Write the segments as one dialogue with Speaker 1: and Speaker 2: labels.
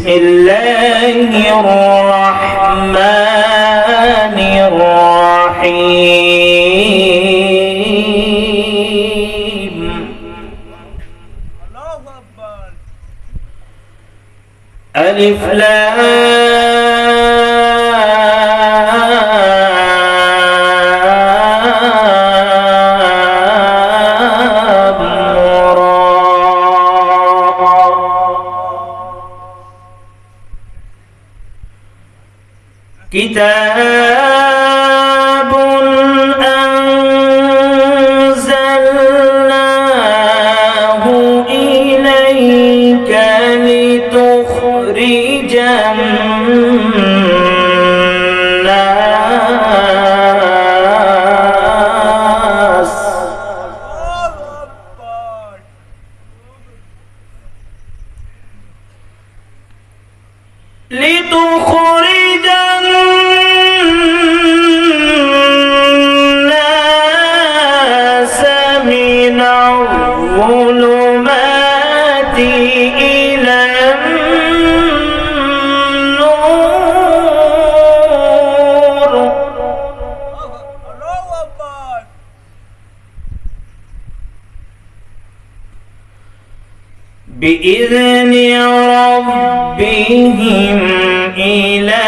Speaker 1: بسم الله الرحمن بإذن ربهم إلى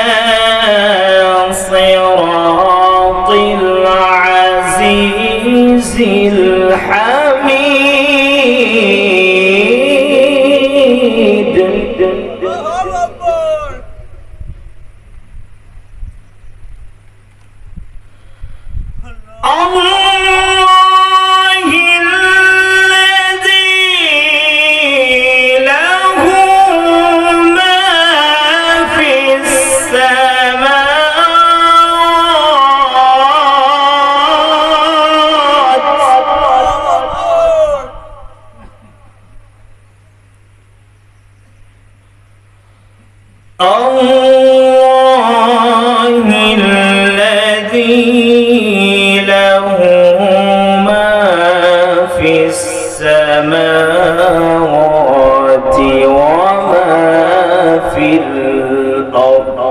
Speaker 1: 呃呃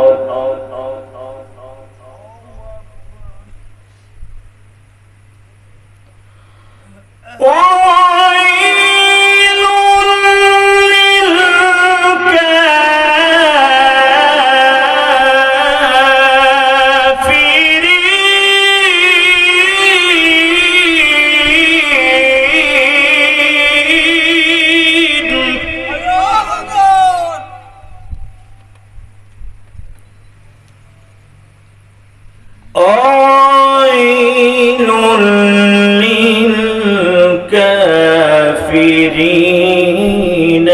Speaker 1: للكافرين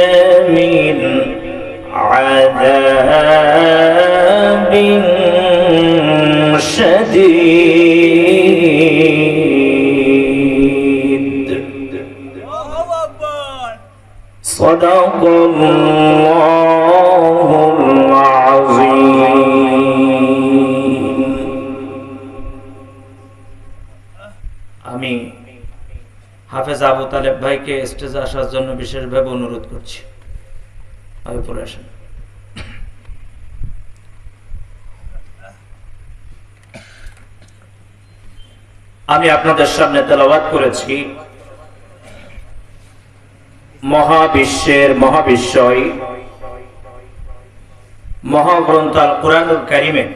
Speaker 1: من عذاب شديد. صدق الله. হাফেজ আবু তালেব ভাইকে স্টেজে আসার জন্য বিশেষভাবে অনুরোধ করছি। আমি পরে আসেন আমি আপনাদের সামনে তেলাবাদ করেছি, মহাবিশ্বের মহাবিশ্বয়, মহাগ্রন্থ আল কোরআনুল কারিমের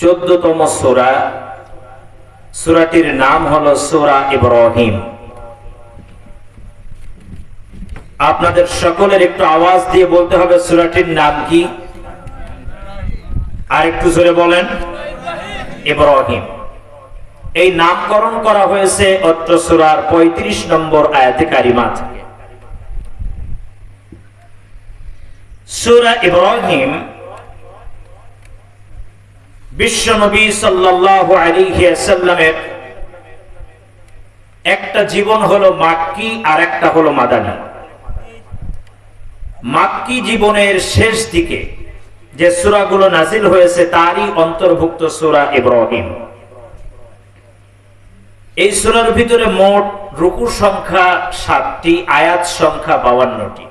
Speaker 1: চোদ্দতম সোরা সুরাটির নাম হলো সোরা ইব্রাহিম। আপনাদের সকলের একটু আওয়াজ দিয়ে বলতে হবে সুরাটির নাম কি? আর একটু জোরে বলেন, ইব্রাহিম। এই নামকরণ করা হয়েছে অত্র সুরার পঁয়ত্রিশ নম্বর আয়াতে কারিমা থেকে। সুরা ইব্রাহিম বিশ্বনবী সাল্লাল্লাহু আলাইহি ওয়াসাল্লামের একটা জীবন হলো মাক্কি আর একটা হলো মাদানী। মাক্কি জীবনের শেষ দিকে যে সূরাগুলো নাজিল হয়েছে, তারই অন্তর্ভুক্ত সূরা ইব্রাহিম। এই সূরার ভিতরে মোট রুকু সংখ্যা সাতটি, আয়াত সংখ্যা বাউান্নটি।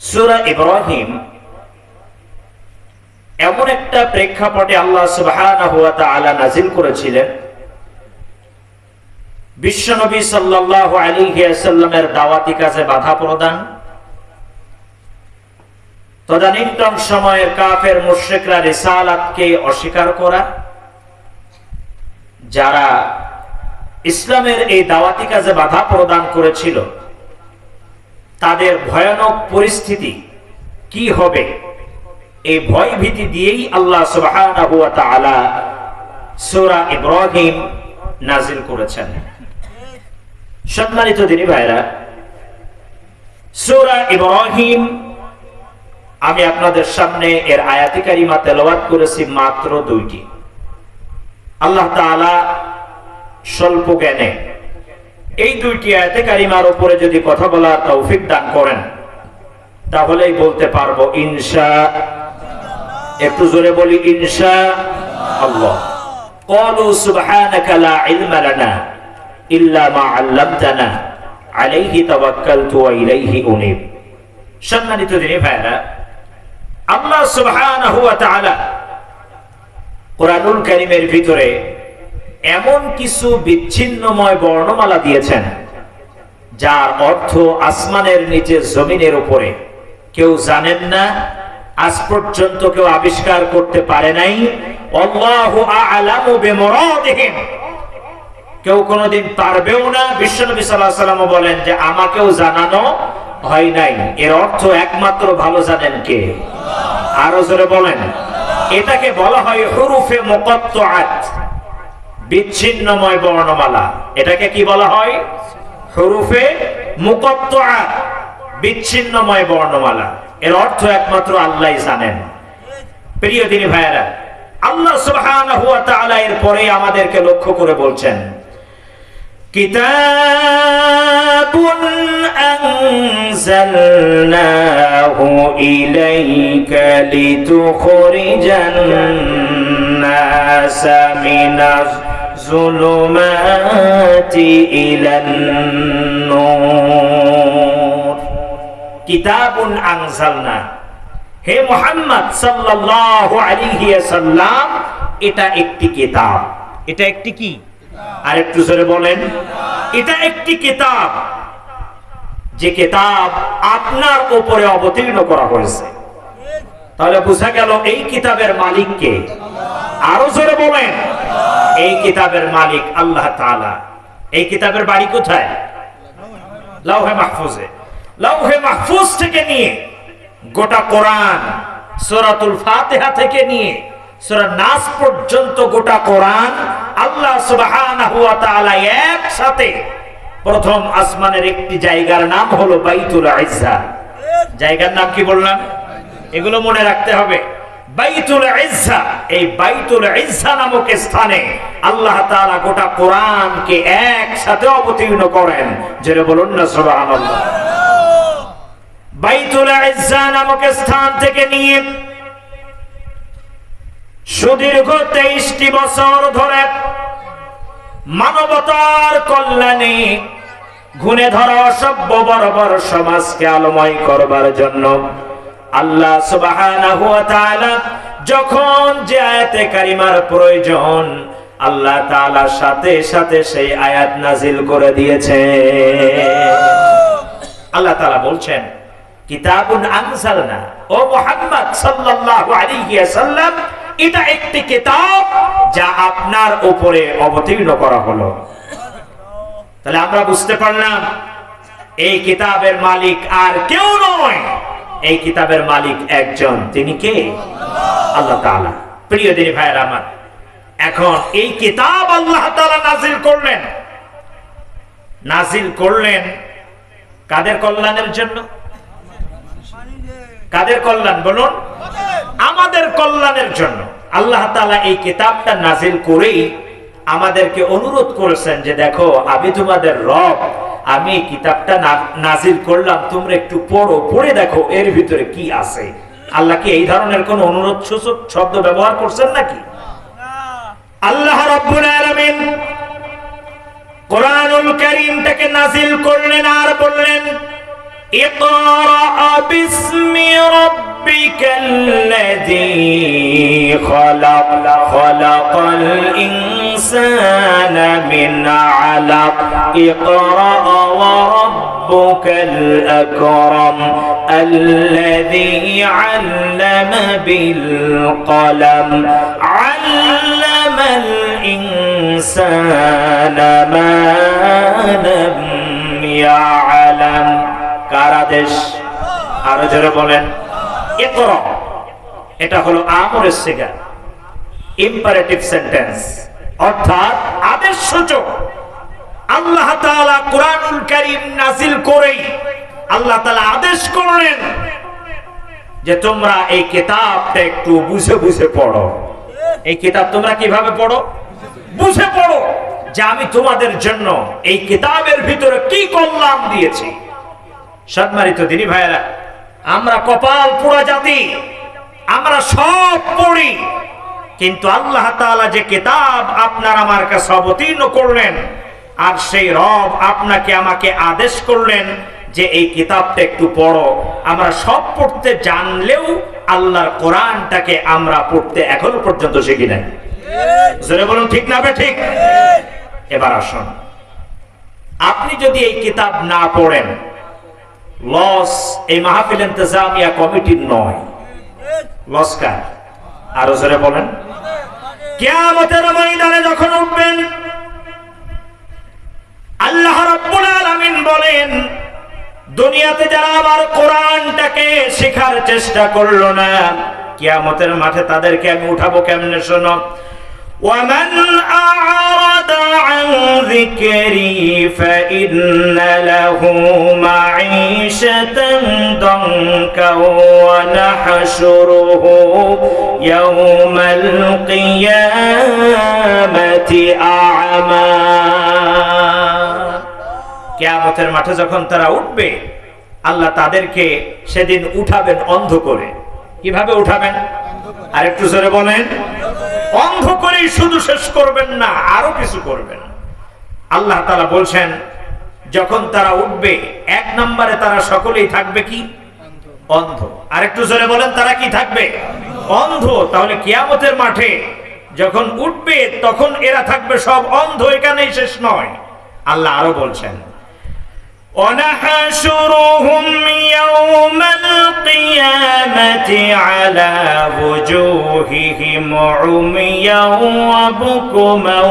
Speaker 1: সুরা ইব্রাহিম এমন একটা প্রেক্ষাপটে আল্লাহ ওয়া নাজিল করেছিলেন। বিশ্বনবী সাল্লাল্লাহু আলাইহি ওয়াসাল্লামের দাওয়াতি কাজে বাধা প্রদান। তদানীন্তন সময়ে কাফের মুশরিকরা রিসালাতকে অস্বীকার করা। যারা ইসলামের এই দাওয়াতি কাজে বাধা প্রদান করেছিল, তাদের ভয়ানক পরিস্থিতি কি হবে? এই ভয় ভীতি দিয়েই আল্লাহ তাআলা সূরা ইব্রাহিম নাজিল করেছেন। সম্মানিত দিনী ভাইরা সূরা ইব্রাহিম, আমি আপনাদের সামনে এর আয়াতি কারিমা তেলাওয়াত করেছি মাত্র দুইটি। আল্লাহ তাআলা স্বল্প জ্ঞানে এই দুইটি আয়াতে কারিমার উপরে যদি কথা বলার তৌফিক দান করেন, তাহলেই বলতে পারব, ইনশা একটু জোরে বলি ইনশা আল্লাহ قالوا سبحانك لا علم لنا إلا ما علمتنا عليه توكلت وإليه أنيب সম্মানিত দিনী ভাইরা আল্লাহ সুবহানাহু ওয়া তাআলা কোরআনুল কারীমের ভিতরে এমন কিছু বিচ্ছিন্নময় বর্ণমালা দিয়েছেন যার অর্থ আসমানের নিচে জমিনের উপরে কেউ জানেন না আজ পর্যন্ত কেউ আবিষ্কার করতে পারে নাই। কেউ কোনোদিন পারবেও না। বিশ্বনবী আলাইহি বলেন যে, আমাকেও জানানো হয় নাই। এর অর্থ একমাত্র ভালো জানেন কে? আরও জোরে বলেন। এটাকে বলা হয় হরুফে হুরুফে মুকাত্তাআত, বিচ্ছিন্নময় বর্ণমালা। এটাকে কি বলা হয়? হরুফে মুকত্তআত, বিচ্ছিন্নময় বর্ণমালা। এর অর্থ একমাত্র আল্লাহ জানেন। প্রিয় দিনী ভাইয়েরা, আল্লাহ তাআলা এর পরে আমাদেরকে লক্ষ্য করে বলছেন, কিতাবুন আনজালনাহু ইলাইকা লিতুখরিজান নাসা মিনাজ জুলুমাতি ইলান নূর কিতাবুন আনজালনা। হে মুহাম্মদ সাল্লাল্লাহু আলাইহি ওয়াসাল্লাম এটা একটি কিতাব। এটা একটি কি? আর একটু জোরে বলেন। এটা একটি কিতাব। যে কিতাব আপনার উপরে অবতীর্ণ করা হয়েছে। তাহলে বোঝা গেল এই কিতাবের মালিক কে? আরও জোরে বলেন। এই কিতাবের মালিক আল্লাহ তাআলা। এই কিতাবের বাড়ি কোথায়? লাউহে মাহফুজে। লাউহে মাহফুজ থেকে নিয়ে, গোটা কোরআন, সূরাতুল ফাতিহা থেকে নিয়ে, সূরা নাস পর্যন্ত গোটা কোরআন আল্লাহ সুবহানাহু ওয়া তাআলা একসাথে প্রথম আসমানের একটি জায়গার নাম হলো বাইতুল ইজ্জা। জায়গার নাম কি বললাম? এগুলো মনে রাখতে হবে। বাইতুল ইজ্জা, এই বাইতুল ইজ্জা নামক স্থানে আল্লাহ তাআলা গোটা কোরআনকে একসাথে অবতীর্ণ করেন। যেটা বলুন না সুবহানাল্লাহ। বাইতুল ইজ্জা নামক স্থান থেকে নিয়ে সুদীর্ঘ তেইশটি বছর ধরে মানবতার কল্যাণে ঘুণে ধরা অসভ্য বরাবর সমাজকে আলোময় করবার জন্য আল্লাহ তাআলা যখন যে আয়াতে কারিমার প্রয়োজন, আল্লাহ তাআলা সাথে সাথে সেই আয়াত নাজিল করে দিয়েছে আল্লাহ তাআলা বলছেন কিতাবুন আনজালনা। ও মুহাম্মদ সাল্লাল্লাহু আলাইহি ওয়াসাল্লাম, এটা একটি কিতাব যা আপনার উপরে অবতীর্ণ করা হলো। তাহলে আমরা বুঝতে পারলাম, এই কিতাবের মালিক আর কেউ নয়। এই কিতাবের মালিক একজন, তিনি কে? আল্লাহ তাআলা। প্রিয় দিনী ভাইয়ের আমার, এখন এই কিতাব আল্লাহ তাআলা নাজিল করলেন। নাজিল করলেন কাদের কল্যাণের জন্য? কাদের কল্যাণ বলুন? আমাদের কল্যাণের জন্য। আল্লাহ তালা এই কিতাবটা নাজিল করে আমাদেরকে অনুরোধ করেছেন যে দেখো, আমি তোমাদের রব, আমি কিতাবটা নাজিল করলাম, তোমরা একটু পড়ো, পড়ে দেখো এর ভিতরে কি আছে। আল্লাহ কি এই ধরনের কোন অনুরোধ সূচক শব্দ ব্যবহার করছেন নাকি? আল্লাহ রব্বুল কোরআনুল কারীমটাকে নাজিল করলেন আর বললেন ইকরা الذي خلق خلق الإنسان من علق اقرأ وربك الأكرم الذي علم بالقلم علم الإنسان ما لم يعلم কার আদেশ আরো জোরে বলেন ইকর এটা হলো আমরের সিগা ইম্পারেটিভ সেন্টেন্স অর্থাৎ আদেশ সূচক। আল্লাহ তাআলা কোরআনুল কারীম নাজিল করেই আল্লাহ তাআলা আদেশ করলেন যে তোমরা এই কিতাবটা একটু বুঝে বুঝে পড়ো। এই কিতাব তোমরা কীভাবে পড়ো? বুঝে পড়ো যে আমি তোমাদের জন্য এই কিতাবের ভিতরে কি কল্যাণ দিয়েছি। সম্মানিত দিনী ভাইয়েরা, আমরা কপাল পোড়া জাতি আমরা সব পড়ি। কিন্তু আল্লাহ তাআলা যে কিতাব আপনার আমার কাছে অবতীর্ণ করলেন, আর সেই রব আপনাকে আমাকে আদেশ করলেন যে এই কিতাবটা একটু পড়ো। আমরা সব পড়তে জানলেও আল্লাহর কোরআনটাকে আমরা পড়তে এখনও পর্যন্ত শিখি নাই। বলুন, ঠিক না ঠিক এবার আসুন। আপনি যদি এই কিতাব না পড়েন, লস এই মাহফিল ইন্তজামিয়া কমিটির নয়। লস্কার। আরও জোরে বলেন। কেয়ামতের ময়দানে যখন উঠবেন, আল্লাহ রব্বুল বলেন, দুনিয়াতে যারা আমার কোরআনটাকে শেখার চেষ্টা করল না, কিয়ামতের মাঠে তাদেরকে আমি উঠাবো কেমনে শোনো? ذكري فإن له معيشة ضنكا ونحشره يوم القيامة أعمى কেয়ামতের মাঠে যখন তারা উঠবে আল্লাহ তাদেরকে সেদিন উঠাবেন অন্ধ করে কিভাবে উঠাবেন আর একটু জোরে বলেন অন্ধ করেই শুধু শেষ করবেন না আরো কিছু করবেন আল্লাহ তালা বলছেন, যখন তারা উঠবে, এক নম্বরে তারা সকলেই থাকবে কি? অন্ধ। আর একটু জোরে বলেন, তারা কি থাকবে? অন্ধ। তাহলে কিয়ামতের মাঠে যখন উঠবে, তখন এরা থাকবে সব অন্ধ, এখানেই শেষ নয়। আল্লাহ আরও বলছেন ونحشرهم يوم القيامة على وجوههم عميا وبكما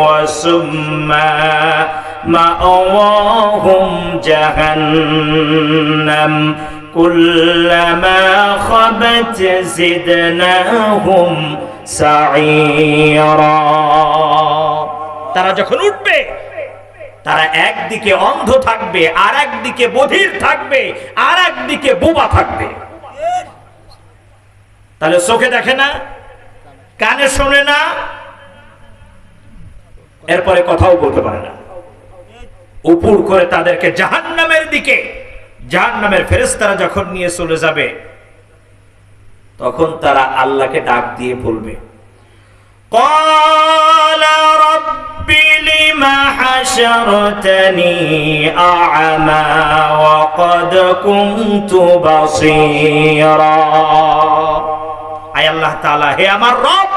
Speaker 1: وسما مأواهم جهنم كلما خبت زدناهم سعيرا তারা যখন উঠবে তারা একদিকে অন্ধ থাকবে আর একদিকে বধির থাকবে আর একদিকে বোবা থাকবে। তাহলে চোখে দেখে না, কানে শোনে না, এরপরে কথাও বলতে পারে না। উপর করে তাদেরকে জাহান নামের দিকে জাহান নামের ফেরেস্তারা যখন নিয়ে চলে যাবে, তখন তারা আল্লাহকে ডাক দিয়ে বলবে কলা حشرتني أعمى وقد كنت بصيرا আয় আল্লাহ তাআলা হে আমার রব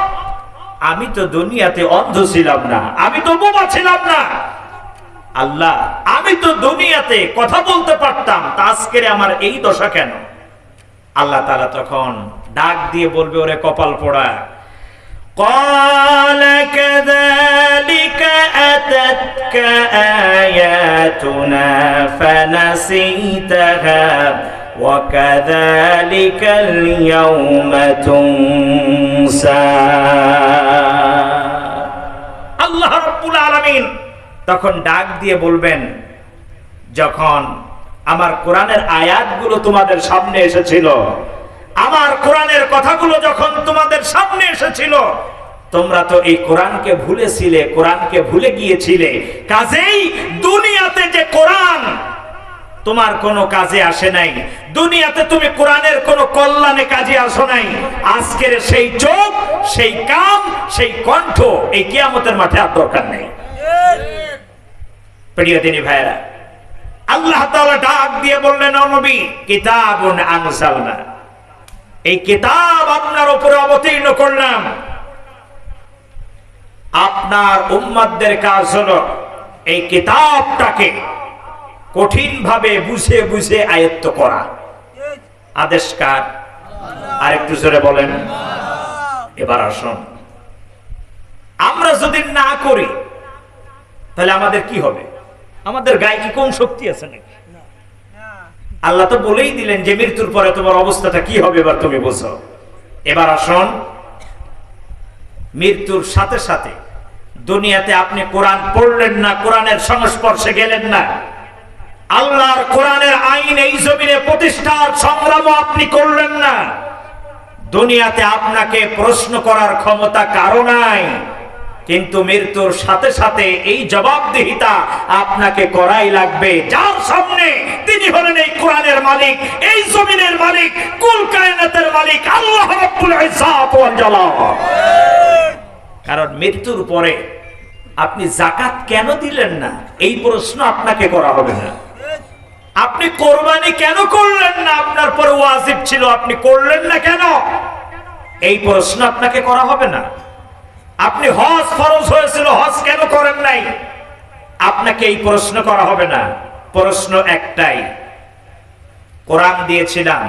Speaker 1: আমি তো দুনিয়াতে অন্ধ ছিলাম না আমি তো বোবা ছিলাম না আল্লাহ আমি তো দুনিয়াতে কথা বলতে পারতাম তা আজকের আমার এই দশা কেন আল্লাহ তাআলা তখন ডাক দিয়ে বলবে ওরে কপাল পোড়া قال كذلك أتتك آياتنا فنسيتها وكذلك اليوم تنسى আল্লাহ রব্বুল আলামিন তখন ডাক দিয়ে বলবেন যখন আমার কোরআনের আয়াতগুলো তোমাদের সামনে এসেছিল আমার কোরআনের কথাগুলো যখন তোমাদের সামনে এসেছিল, তোমরা তো এই কোরআনকে ভুলেছিলে, কোরআনকে ভুলে গিয়েছিলে। কাজেই দুনিয়াতে যে কোরআন, তোমার কোনো কাজে আসে নাই। দুনিয়াতে তুমি কোরআনের কোনো কল্যাণে কাজে আসো নাই। আজকের সেই চোখ, সেই কাম সেই কণ্ঠ, এই কিয়ামতের মাঠে আর দরকার নেই। প্রিয় দিনী ভাইরা আল্লাহ তাআলা ডাক দিয়ে বললেন নবী, কিতাবুন আনসালনা এই কিতাব আপনার উপরে অবতীর্ণ করলাম। আপনার উম্মাদদের কাজ হলো এই কিতাবটাকে কঠিন ভাবে বুঝে বুঝে আয়ত্ত করা। আদেশ কার? আর জোরে বলেন। এবার আসুন। আমরা যদি না করি, তাহলে আমাদের কি হবে? আমাদের গায়ে কি কোন শক্তি আছে নাকি? আল্লাহ তো বলেই দিলেন যে মৃত্যুর পরে তোমার অবস্থাটা কি হবে, এবার তুমি বোঝো। এবার আসুন। মৃত্যুর সাথে সাথে দুনিয়াতে আপনি কোরআন পড়লেন না, কোরআনের সংস্পর্শে গেলেন না। আল্লাহর কোরআনের আইন এই জমিনে প্রতিষ্ঠার সংগ্রামও আপনি করলেন না। দুনিয়াতে আপনাকে প্রশ্ন করার ক্ষমতা কারও নাই। কিন্তু মৃত্যুর সাথে সাথে এই জবাবদিহিতা আপনাকে করাই লাগবে। যার সামনে তিনি হলেন এই কোরআনের মালিক, এই জমিনের মালিক, কুল কায়নাতের মালিক, আল্লাহ রাব্বুল ইজ্জাত ওয়াল জালাল। কারণ মৃত্যুর পরে আপনি জাকাত কেন দিলেন না? এই প্রশ্ন আপনাকে করা হবে না। আপনি কোরবানি কেন করলেন না? আপনার পরে ওয়াজিব ছিল, আপনি করলেন না কেন? এই প্রশ্ন আপনাকে করা হবে না। আপনি হজ ফরজ হয়েছিল, হজ কেন করেন নাই? আপনাকে এই প্রশ্ন করা হবে না। প্রশ্ন একটাই। কোরআন দিয়েছিলাম,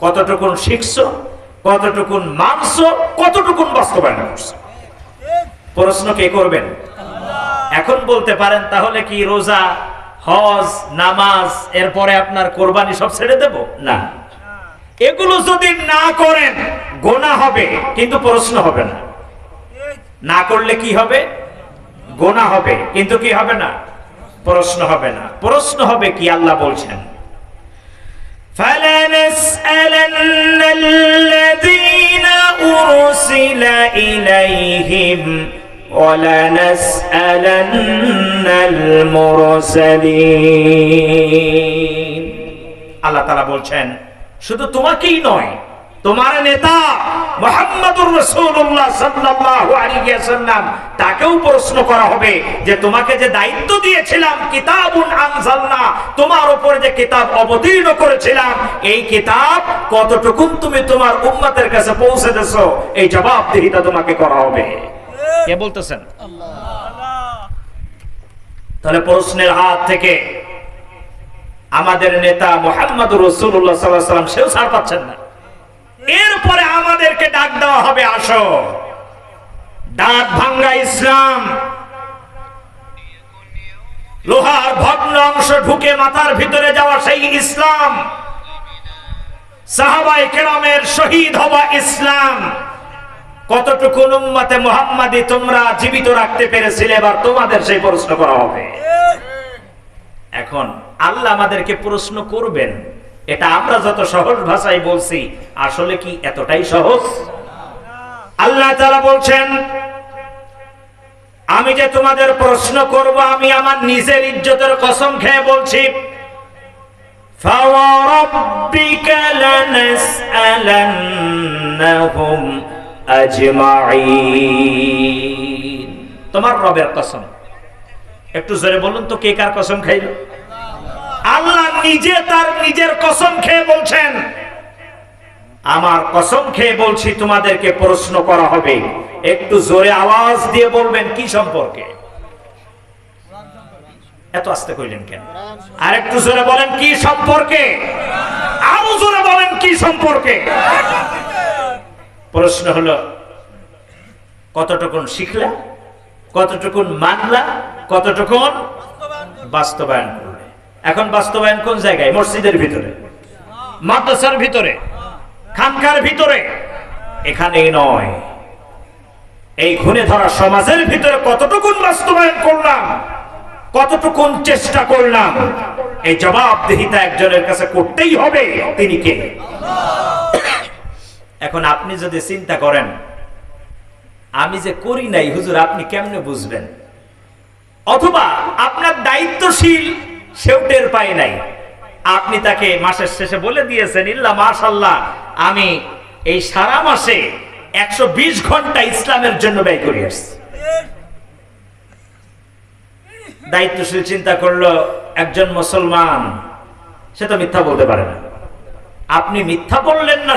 Speaker 1: কতটুকুন শিখছো, কতটুকুন মানছো, কতটুকুন বাস্তবায়ন করছ? প্রশ্ন কে করবেন? এখন বলতে পারেন, তাহলে কি রোজা, হজ, নামাজ, এরপরে আপনার কোরবানি সব ছেড়ে দেব? না। এগুলো যদি না করেন, গোনা হবে, কিন্তু প্রশ্ন হবে না। না করলে কি হবে গোনা হবে কিন্তু কি হবে না প্রশ্ন হবে না প্রশ্ন হবে কি আল্লাহ বলছেন فلنسألن الذين أرسل إليهم ولنسألن المرسلين আল্লাহ তালা বলছেন শুধু তোমাকেই নয় তোমার নেতা মোহাম্মদুর আলাইহি ওয়াসাল্লাম, তাকেও প্রশ্ন করা হবে যে তোমাকে যে দায়িত্ব দিয়েছিলাম, কিতাবুন আনজালনা, তোমার উপরে যে কিতাব অবতীর্ণ করেছিলাম, এই কিতাব কতটুকুন তুমি তোমার উম্মতের কাছে পৌঁছে দেছো এই জবাবদিহিতা তোমাকে করা হবে। কে বলতেছেন? তাহলে প্রশ্নের হাত থেকে আমাদের নেতা মোহাম্মদ রসুল্লাহ সাল্লাহ সাল্লাম সেও ছাড় পাচ্ছেন না। এরপরে আমাদেরকে ডাক দেওয়া হবে, আসো। দাঁত ভাঙ্গা ইসলাম। লোহার ভগ্ন অংশ ঢুকে মাথার ভিতরে যাওয়া সেই ইসলাম। সাহাবাই কেরামের শহীদ হওয়া ইসলাম। কতটুকু উম্মতে মোহাম্মদি তোমরা জীবিত রাখতে পেরেছিলে, এবার তোমাদের সেই প্রশ্ন করা হবে। এখন আল্লাহ আমাদেরকে প্রশ্ন করবেন। এটা আমরা যত সহজ ভাষায় বলছি আসলে কি এতটাই সহজ আল্লাহ তারা বলছেন আমি যে তোমাদের প্রশ্ন করব আমি আমার নিজের ইজ্জতের কসম খেয়ে বলছি فوربك لنسألنهم أجمعين তোমার রবের কসম একটু জোরে বলুন তো কে কার কসম খাইল আল্লাহ নিজে তার নিজের কসম খেয়ে বলছেন, আমার কসম খেয়ে বলছি, তোমাদেরকে প্রশ্ন করা হবে। একটু জোরে আওয়াজ দিয়ে বলবেন কি সম্পর্কে? এত আস্তে কইলেন কেন? আর একটু জোরে বলেন কি সম্পর্কে? আরও জোরে বলেন কি সম্পর্কে? প্রশ্ন হলো, কতটুকুন শিখলা? কতটুকুন মানলা? কতটুকুন বাস্তবায়ন করলে? এখন বাস্তবায়ন কোন জায়গায়? মসজিদের ভিতরে। মাদ্রাসার ভিতরে। খানকার ভিতরে। এখানেই নয়। এই ঘুরে ধরা সমাজের ভিতরে কতটুকুন বাস্তবায়ন করলাম, কতটুকুন চেষ্টা করলাম, এই জবাবদেহিতা একজনের কাছে করতেই হবে, তিনি কে? এখন আপনি যদি চিন্তা করেন, আমি যে করি নাই, হুজুর, আপনি কেমনে বুঝবেন? অথবা আপনার দায়িত্বশীল সেও টের পায় নাই। আপনি তাকে মাসের শেষে বলে দিয়েছেন, ইল্লা মাশাল্লাহ আমি এই সারা মাসে একশো বিশ ঘণ্টা ইসলামের জন্য ব্যয় করে আসছি। দায়িত্বশীল চিন্তা করল, একজন মুসলমান, সে তো মিথ্যা বলতে পারে না। আপনি মিথ্যা বললেন না